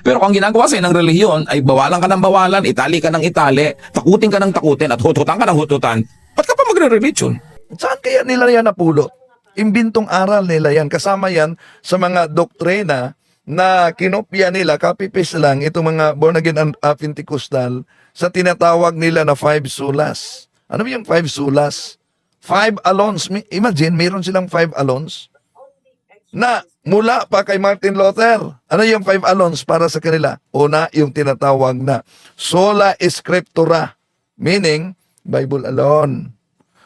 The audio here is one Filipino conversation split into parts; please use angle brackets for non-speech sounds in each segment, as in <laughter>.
Pero kung ginagawa sa'yo ng relihiyon ay bawalan ka ng bawalan, itali ka ng itali, takutin ka ng takutin, at hututan ka ng hututan, ba't ka pa magre-religion? Saan kaya nila yan napulot? Imbintong aral nila yan. Kasama yan sa mga doktrina na kinopya nila, copy-paste lang, itong mga born again and uh, Pentecostal sa tinatawag nila na five solas. Ano yung five solas? Five alons. Imagine, mayroon silang five alons na mula pa kay Martin Luther. Ano yung five alons para sa kanila? Una, yung tinatawag na sola scriptura, meaning Bible alone.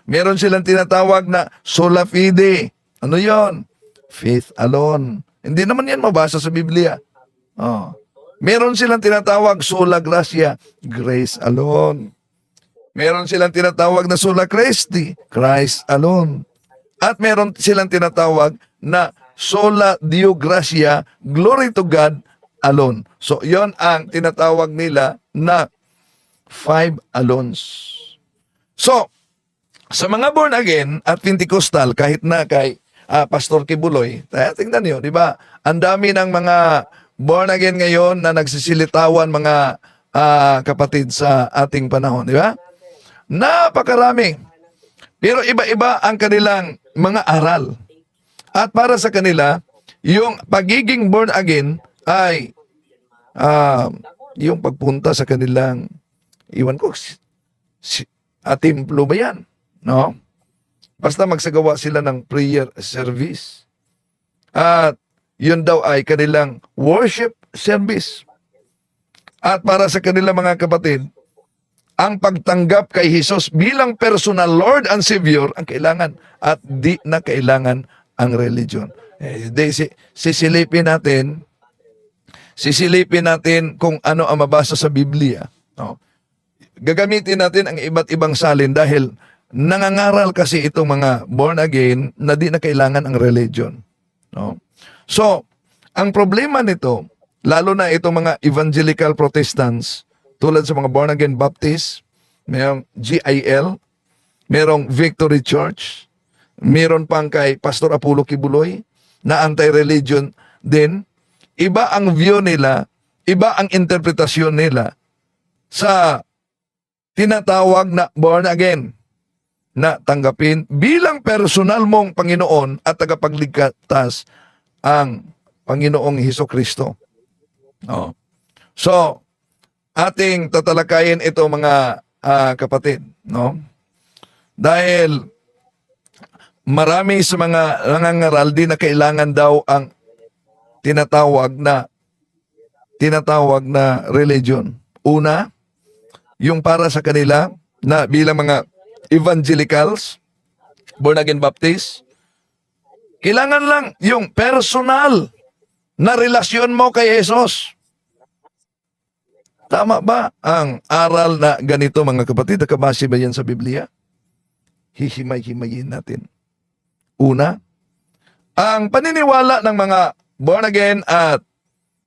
Meron silang tinatawag na sola fide. Ano yon? Faith alone. Hindi naman yan mabasa sa Biblia. Oh. Meron silang tinatawag sola gracia, grace alone. Meron silang tinatawag na sola Christi, Christ alone. At meron silang tinatawag na sola Deo gracia, glory to God alone. So, yon ang tinatawag nila na five alones. So, sa mga born again at Pentecostal, kahit na kay ah, Pastor Kibuloy, tingnan niyo, di ba? Ang dami ng mga born again ngayon na nagsisilitawan mga ah, kapatid sa ating panahon, di ba? Napakarami. Pero iba-iba ang kanilang mga aral. At para sa kanila, yung pagiging born again ay ah, yung pagpunta sa kanilang, iwan ko, si, si, at templo ba yan? No? Basta magsagawa sila ng prayer service. At yun daw ay kanilang worship service. At para sa kanilang mga kapatid, ang pagtanggap kay Jesus bilang personal Lord and Savior ang kailangan at di na kailangan ang religion. Eh, di, si, sisilipin natin sisilipin natin kung ano ang mabasa sa Biblia. No? Gagamitin natin ang iba't ibang salin dahil nangangaral kasi itong mga born again na di na kailangan ang religion. No? So, ang problema nito, lalo na itong mga evangelical Protestants, tulad sa mga born again Baptist, mayroong GIL, merong Victory Church, meron pang kay Pastor Apollo Kibuloy na anti-religion din. Iba ang view nila, iba ang interpretasyon nila sa tinatawag na born again na tanggapin bilang personal mong Panginoon at tagapagligtas ang Panginoong Heso Kristo. Oh. So, ating tatalakayin ito mga ah, kapatid, no? Dahil marami sa mga nangangaral din na kailangan daw ang tinatawag na tinatawag na religion. Una, yung para sa kanila na bilang mga evangelicals, born again Baptist, kailangan lang yung personal na relasyon mo kay Jesus. Tama ba ang aral na ganito mga kapatid? Nakabase ba yan sa Biblia? Hihimay-himayin natin. Una, ang paniniwala ng mga born again at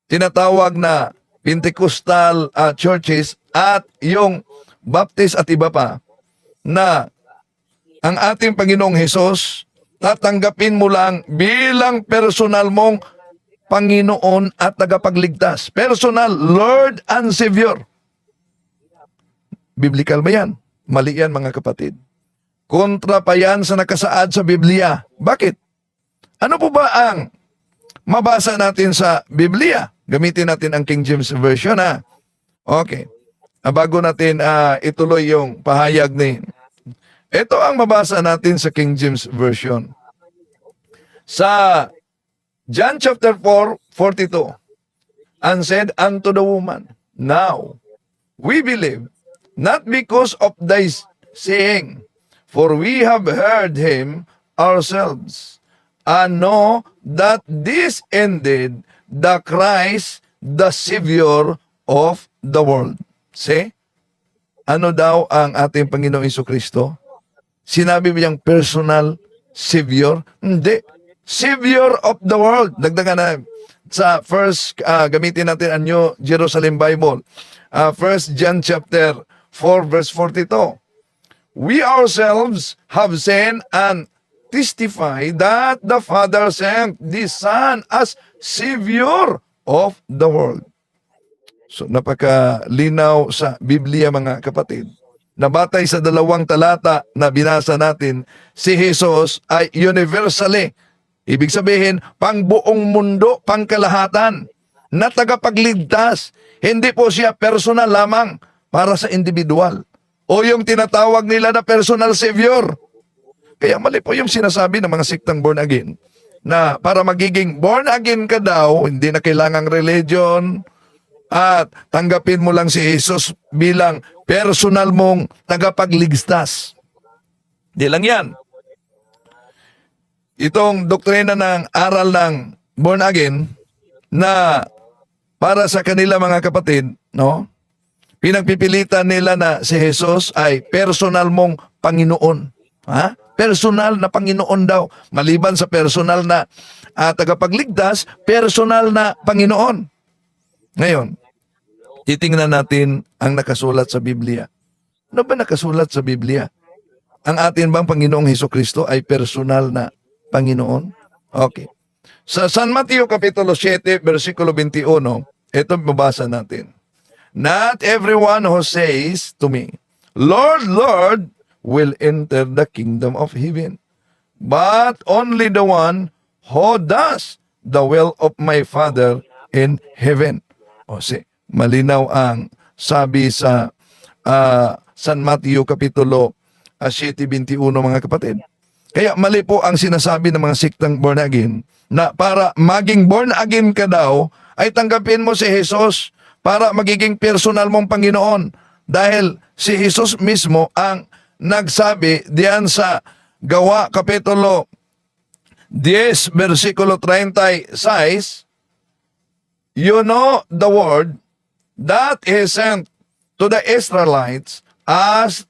tinatawag na Pentecostal uh, churches at yung Baptist at iba pa na ang ating Panginoong Hesus tatanggapin mo lang bilang personal mong Panginoon at tagapagligtas. Personal Lord and Savior. Biblical ba yan? Mali yan mga kapatid. Kontra pa yan sa nakasaad sa Biblia. Bakit? Ano po ba ang mabasa natin sa Biblia? Gamitin natin ang King James Version ha. Okay. Ah, bago natin ah, ituloy yung pahayag ni ito ang mabasa natin sa King James Version. Sa John chapter 4, 42. And said unto the woman, Now we believe, not because of thy saying, for we have heard him ourselves, and know that this indeed the Christ, the Savior of the world. See? Ano daw ang ating Panginoong Iso Kristo? Sinabi mo yung personal Savior? Hindi. Savior of the world. Dagdagan na sa first, ah, gamitin natin ang New Jerusalem Bible. Ah, first John chapter 4 verse 42. We ourselves have seen and testify that the Father sent the Son as Savior of the world. So napakalinaw sa Biblia mga kapatid. Nabatay sa dalawang talata na binasa natin, si Jesus ay universally. Ibig sabihin, pang buong mundo, pang kalahatan, na tagapagligtas. Hindi po siya personal lamang para sa individual. O yung tinatawag nila na personal savior. Kaya mali po yung sinasabi ng mga siktang born again na para magiging born again ka daw, hindi na kailangang religion at tanggapin mo lang si Jesus bilang personal mong tagapagligtas. Di lang yan. Itong doktrina ng aral ng born again na para sa kanila mga kapatid, no? Pinagpipilitan nila na si Jesus ay personal mong Panginoon. Ha? Personal na Panginoon daw. Maliban sa personal na ah, tagapagligtas, personal na Panginoon. Ngayon, titingnan natin ang nakasulat sa Biblia. Ano ba nakasulat sa Biblia? Ang atin bang Panginoong Heso Kristo ay personal na Panginoon? Okay. Sa San Mateo Kapitulo 7, versikulo 21, ito mabasa natin. Not everyone who says to me, Lord, Lord, will enter the kingdom of heaven, but only the one who does the will of my Father in heaven. O si, malinaw ang sabi sa ah, San Mateo Kapitulo uh, 7.21 mga kapatid. Kaya mali po ang sinasabi ng mga siktang born again na para maging born again ka daw ay tanggapin mo si Jesus para magiging personal mong Panginoon. Dahil si Jesus mismo ang nagsabi diyan sa Gawa Kapitulo 10 versikulo 36 You know the word that he sent to the Israelites as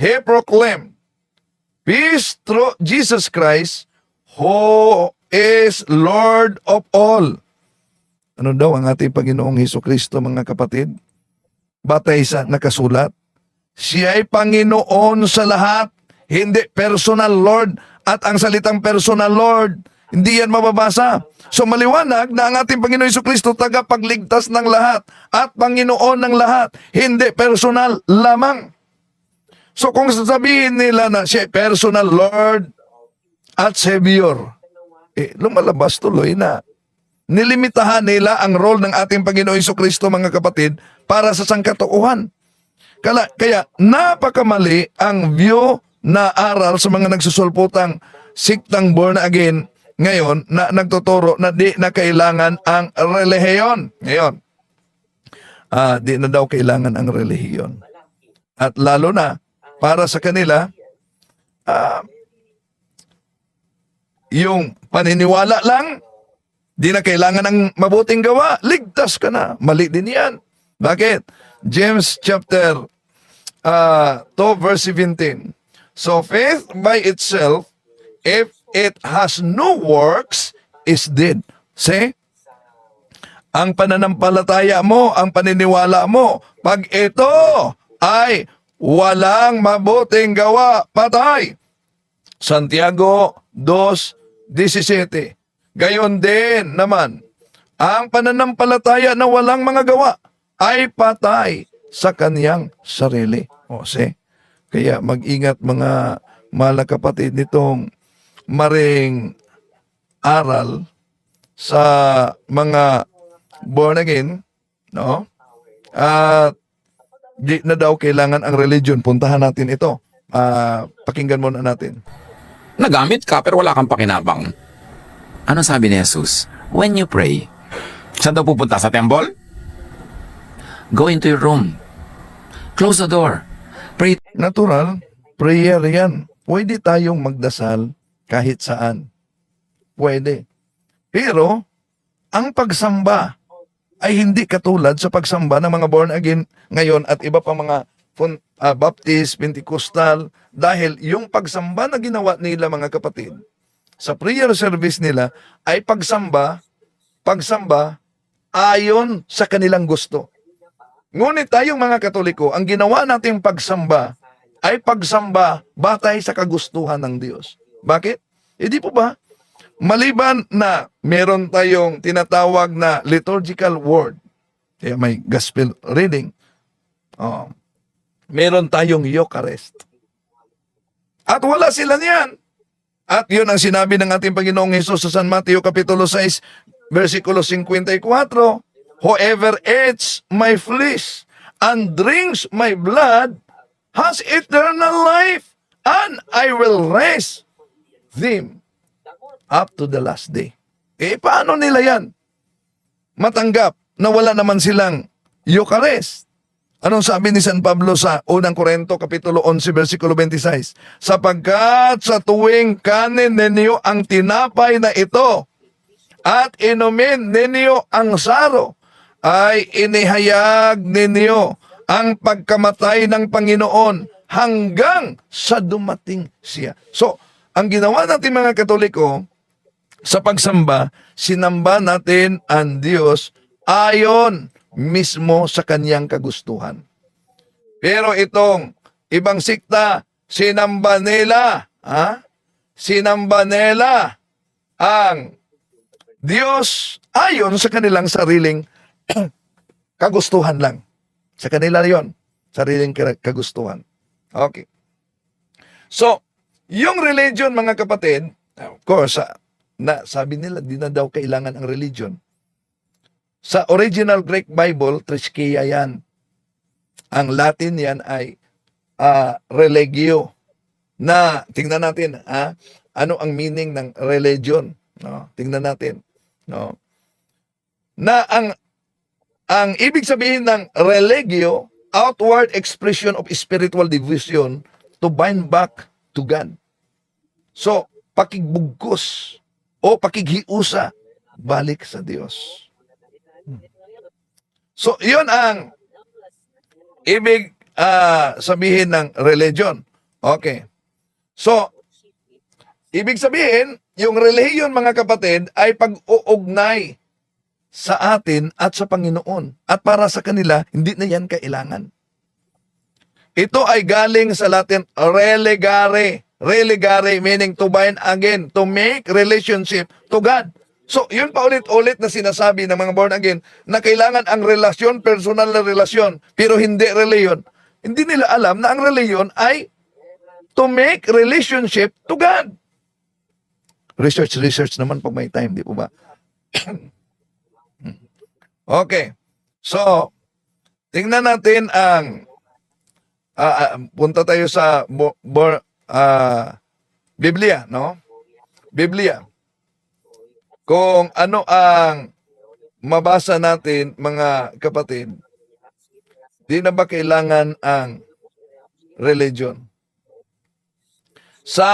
he proclaimed peace through Jesus Christ who is Lord of all. Ano daw ang ating Panginoong Heso Kristo mga kapatid? Batay sa nakasulat, siya ay Panginoon sa lahat, hindi personal Lord. At ang salitang personal Lord, hindi yan mababasa. So maliwanag na ang ating Panginoon Heso Kristo tagapagligtas ng lahat at Panginoon ng lahat, hindi personal lamang. So kung sasabihin nila na siya personal Lord at Savior, eh, lumalabas tuloy na nilimitahan nila ang role ng ating Panginoon Heso Kristo mga kapatid para sa sangkatauhan. Kala, kaya napakamali ang view na aral sa mga nagsusulputang siktang born again ngayon na nagtuturo na di na kailangan ang relihiyon. Ngayon, ah, di na daw kailangan ang relihiyon. At lalo na, para sa kanila, ah, yung paniniwala lang, di na kailangan ng mabuting gawa, ligtas ka na. Mali din yan. Bakit? James chapter uh, 2 verse 17. So faith by itself, if it has no works, is dead. See? Ang pananampalataya mo, ang paniniwala mo, pag ito ay walang mabuting gawa, patay. Santiago 2.17 Gayon din naman, ang pananampalataya na walang mga gawa ay patay sa kaniyang sarili. O, see? Kaya mag-ingat mga mahal na kapatid nitong maring aral sa mga born again, no? At di na daw kailangan ang religion. Puntahan natin ito. Ah, pakinggan muna natin. Nagamit ka pero wala kang pakinabang. Ano sabi ni Jesus? When you pray, Saan daw pupunta? Sa temple? go into your room. Close the door. Pray Natural, prayer yan. Pwede tayong magdasal kahit saan. Pwede. Pero, ang pagsamba ay hindi katulad sa pagsamba ng mga born again ngayon at iba pa mga ah, Baptist, Pentecostal dahil yung pagsamba na ginawa nila mga kapatid sa prayer service nila ay pagsamba, pagsamba ayon sa kanilang gusto. Ngunit tayong mga Katoliko, ang ginawa nating pagsamba ay pagsamba batay sa kagustuhan ng Diyos. Bakit? Hindi po ba? Maliban na meron tayong tinatawag na liturgical word, Kaya may gospel reading. Oh. Meron tayong Eucharist. At wala sila niyan. At yun ang sinabi ng ating Panginoong Hesus sa San Mateo Kapitulo 6, versikulo 54, Whoever eats my flesh and drinks my blood has eternal life, and I will raise them up to the last day. Eh, paano nila yan? Matanggap na wala naman silang Eucharist. Anong sabi ni San Pablo sa unang Korento, Kapitulo 11, versikulo 26? Sapagkat sa tuwing kanin ninyo ang tinapay na ito at inumin ninyo ang saro, ay inihayag ninyo ang pagkamatay ng Panginoon hanggang sa dumating siya. So, ang ginawa natin mga Katoliko, sa pagsamba, sinamba natin ang Diyos ayon mismo sa kanyang kagustuhan. Pero itong ibang sikta, sinamba nila, ha? Sinamba nila ang Diyos ayon sa kanilang sariling <clears throat> kagustuhan lang. Sa kanila yon, sariling ka- kagustuhan. Okay. So, yung religion mga kapatid, of course, sa- na sabi nila di na daw kailangan ang religion. Sa original Greek Bible, Trischia yan. Ang Latin yan ay ah, religio. Na tingnan natin, ah, ano ang meaning ng religion? No? Tingnan natin, no? Na ang ang ibig sabihin ng religio, outward expression of spiritual devotion to bind back to God. So, pakigbugkos o pakighiusa balik sa Diyos. So, yun ang ibig ah, sabihin ng religion. Okay. So, ibig sabihin, yung relihiyon mga kapatid ay pag-uugnay sa atin at sa Panginoon. At para sa kanila, hindi na yan kailangan. Ito ay galing sa Latin relegare. Relegare meaning to bind again, to make relationship to God. So, yun pa ulit-ulit na sinasabi ng mga born again na kailangan ang relasyon, personal na relasyon, pero hindi reliyon. Hindi nila alam na ang reliyon ay to make relationship to God. Research, research naman pag may time, di po ba? <clears throat> Okay. So, tingnan natin ang ah, ah, punta tayo sa bo, bo- ah, Biblia, no? Biblia. Kung ano ang mabasa natin, mga kapatid, di na ba kailangan ang religion? Sa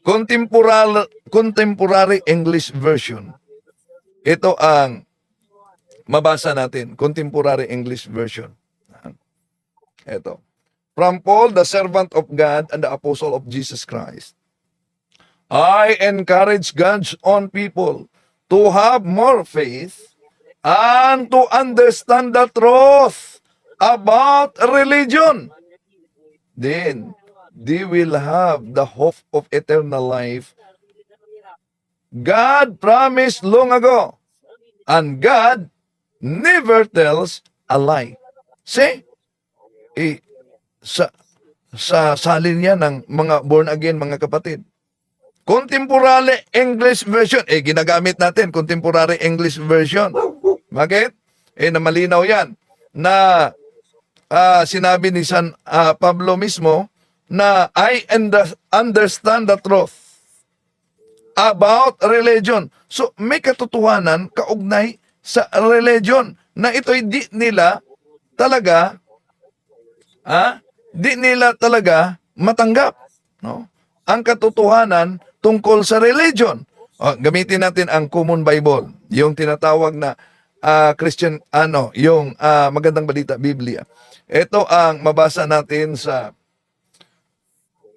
contemporary, contemporary English version, ito ang mabasa natin, contemporary English version. Ito. From Paul, the servant of God and the apostle of Jesus Christ. I encourage God's own people to have more faith and to understand the truth about religion. Then they will have the hope of eternal life. God promised long ago, and God never tells a lie. See? Eh, sa sa salin yan ng mga born again mga kapatid. Contemporary English version, eh ginagamit natin contemporary English version. Bakit? Eh na malinaw yan na ah, sinabi ni San ah, Pablo mismo na I under- understand the truth about religion. So may katotohanan kaugnay sa religion na ito'y di nila talaga ah, di nila talaga matanggap, no? Ang katotohanan tungkol sa religion. O, gamitin natin ang Common Bible, yung tinatawag na ah, Christian ano, yung ah, magandang balita Biblia. Ito ang mabasa natin sa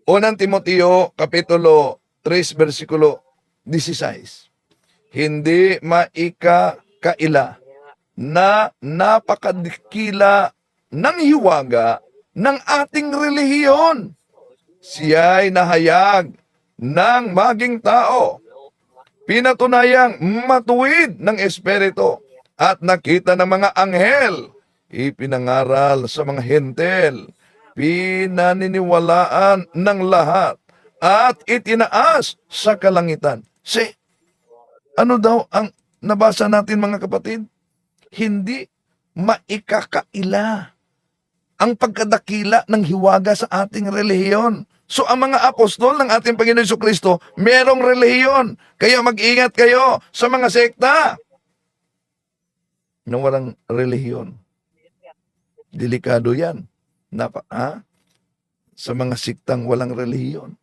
Unang Timoteo kapitulo 3 versikulo 16. Hindi maika kaila na napakadikila ng hiwaga ng ating relihiyon. Siya'y nahayag ng maging tao. Pinatunayang matuwid ng Espiritu at nakita ng mga anghel, ipinangaral sa mga hentel, pinaniniwalaan ng lahat, at itinaas sa kalangitan. Si, ano daw ang nabasa natin mga kapatid? Hindi maikakaila ang pagkadakila ng hiwaga sa ating relihiyon. So ang mga apostol ng ating Panginoon Hesus Kristo, merong relihiyon. Kaya mag-ingat kayo sa mga sekta na walang relihiyon. Delikado yan. Napa, ha? Sa mga siktang walang relihiyon.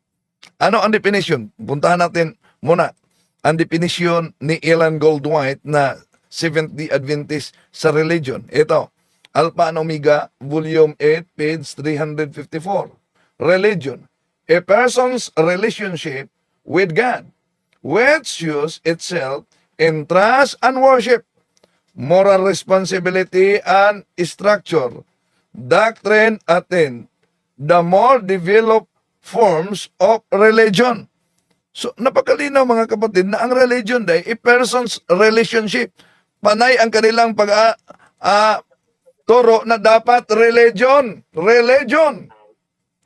Ano ang definition? Puntahan natin muna ang definition ni Ellen Goldwhite na Seventh-day Adventist sa religion. Ito, Alpha and Omega, Volume 8, page 354. Religion, a person's relationship with God, which shows itself in trust and worship, moral responsibility and structure, doctrine attain, the more developed forms of religion. So, napakalinaw mga kapatid na ang religion day, a person's relationship. Panay ang kanilang pag ah, turo na dapat religion. Religion.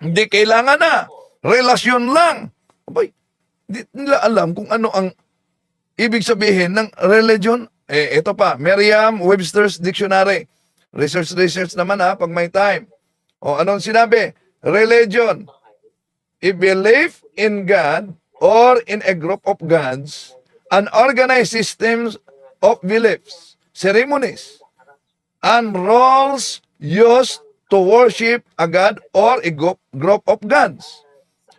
Hindi kailangan na. Relasyon lang. Abay, hindi nila alam kung ano ang ibig sabihin ng religion. Eh, ito pa, Merriam-Webster's Dictionary. Research, research naman ha, pag may time. O, anong sinabi? Religion a belief in God or in a group of gods, an organized systems of beliefs, ceremonies, and roles used to worship a god or a group of gods.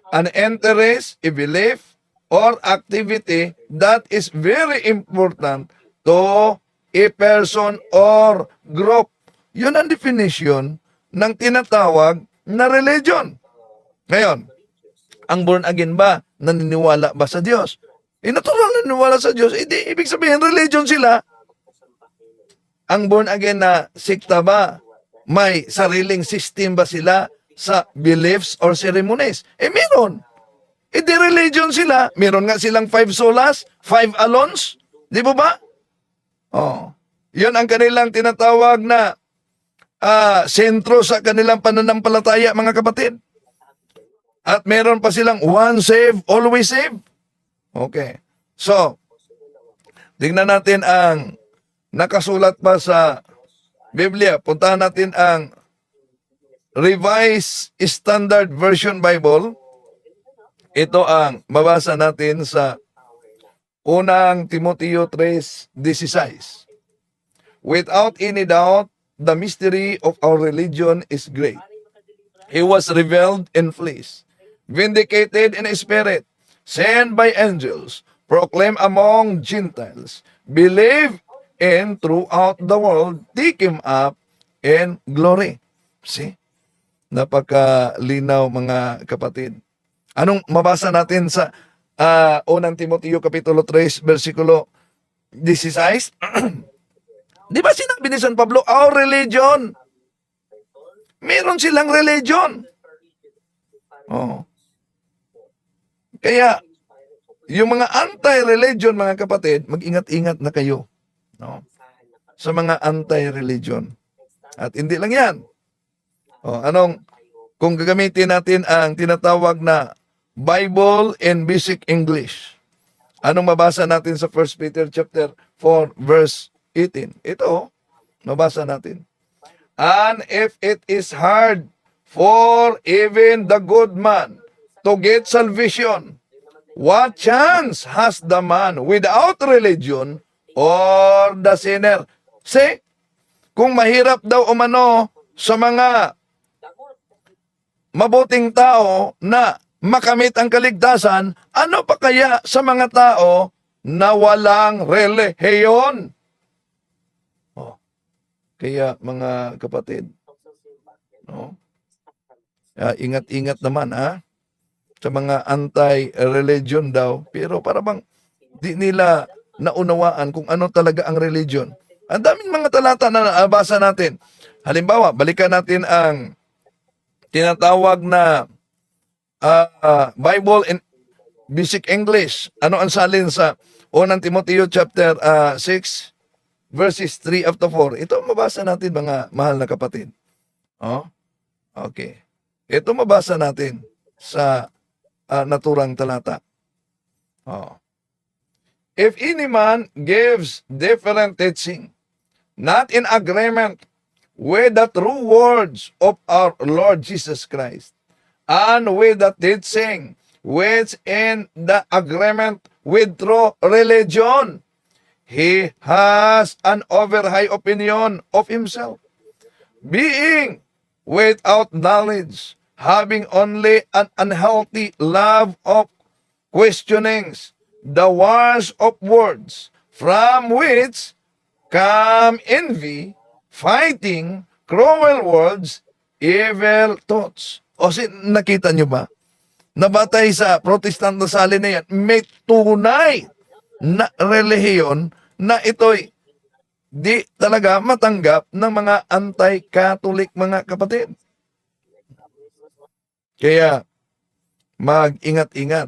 An interest, a belief, or activity that is very important to a person or group. Yun ang definition ng tinatawag na religion. Ngayon, ang born again ba, naniniwala ba sa Diyos? Eh, natural naniniwala sa Diyos, hindi, ibig sabihin, religion sila. Ang born again na sikta ba, may sariling system ba sila sa beliefs or ceremonies? Eh, meron. Eh, di religion sila. Meron nga silang five solas, five alons. Di ba ba? Oh. Yun ang kanilang tinatawag na ah, sentro sa kanilang pananampalataya, mga kapatid. At meron pa silang one save, always save. Okay. So, tingnan natin ang nakasulat pa sa Biblia. Puntahan natin ang Revised Standard Version Bible. Ito ang mabasa natin sa unang Timoteo 3.16. Without any doubt, the mystery of our religion is great. He was revealed in flesh, vindicated in spirit, sent by angels, proclaimed among Gentiles, believed in throughout the world, take him up in glory. See? Napakalinaw mga kapatid. Anong mabasa natin sa ah, unang Timoteo Kapitulo 3, versikulo 16? <clears throat> Di ba sinabi ni San Pablo, our religion Meron silang religion. Oh. Kaya, yung mga anti-religion, mga kapatid, mag-ingat-ingat na kayo. No? Sa mga anti-religion. At hindi lang yan. Oh, anong, kung gagamitin natin ang tinatawag na Bible in Basic English. Anong mabasa natin sa 1 Peter chapter 4 verse 18? Ito, mabasa natin. And if it is hard for even the good man to get salvation, what chance has the man without religion or the sinner? See, kung mahirap daw umano sa mga mabuting tao na makamit ang kaligtasan, ano pa kaya sa mga tao na walang relihiyon? Oh. Kaya mga kapatid, no? Ah, ingat-ingat naman ha sa mga anti-religion daw, pero para bang di nila naunawaan kung ano talaga ang religion. Ang daming mga talata na nabasa natin. Halimbawa, balikan natin ang tinatawag na ah, ah, Bible in Basic English. Ano ang salin sa unang Timoteo chapter ah, 6 verses 3 up to 4. Ito mabasa natin mga mahal na kapatid. Oh? Okay. Ito mabasa natin sa ah, naturang talata. Oh. If any man gives different teaching, not in agreement with the true words of our Lord Jesus Christ, and with the teaching which in the agreement with true religion, he has an over high opinion of himself, being without knowledge, having only an unhealthy love of questionings, the wars of words, from which come envy, fighting, cruel words, evil thoughts. O si, nakita nyo ba? Nabatay sa protestant na sali na yan, may tunay na relihiyon na ito'y di talaga matanggap ng mga anti-Catholic mga kapatid. Kaya, mag-ingat-ingat.